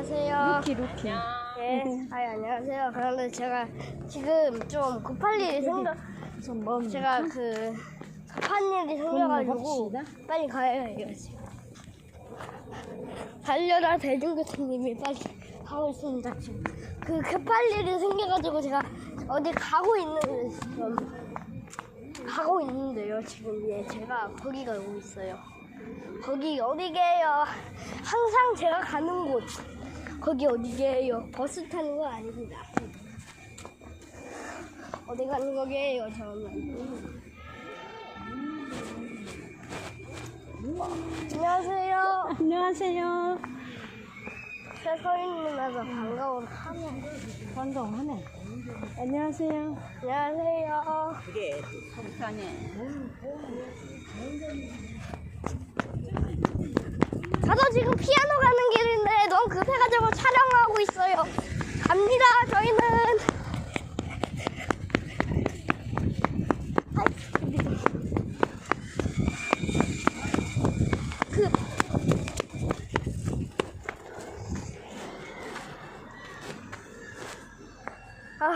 안녕하세요. 루키 루키. 예, 아 안녕하세요. 그런데 제가 지금 좀 급할 일이 생겨, 우선 뭐 제가 그 급한 일이 생겨가지고. 빨리 가야 해요 지금. 달려라 대중교통님이 빨리 가고 있습니다 지금. 그 급할 일이 생겨가지고 제가 어디 가고 있는 지금 가고 있는데요 지금 예 제가 거기 가고 있어요. 거기 어디게요? 항상 제가 가는 곳. 거기 어디게요? 버스 타는 거 아닙니다. 어디 가는 거게요, 저는? 안녕하세요. 안녕하세요. 최서인 누나서 반가워. 반가워하네. 안녕하세요. 안녕하세요. 그게 속상해. 저도 지금 피아노 가 En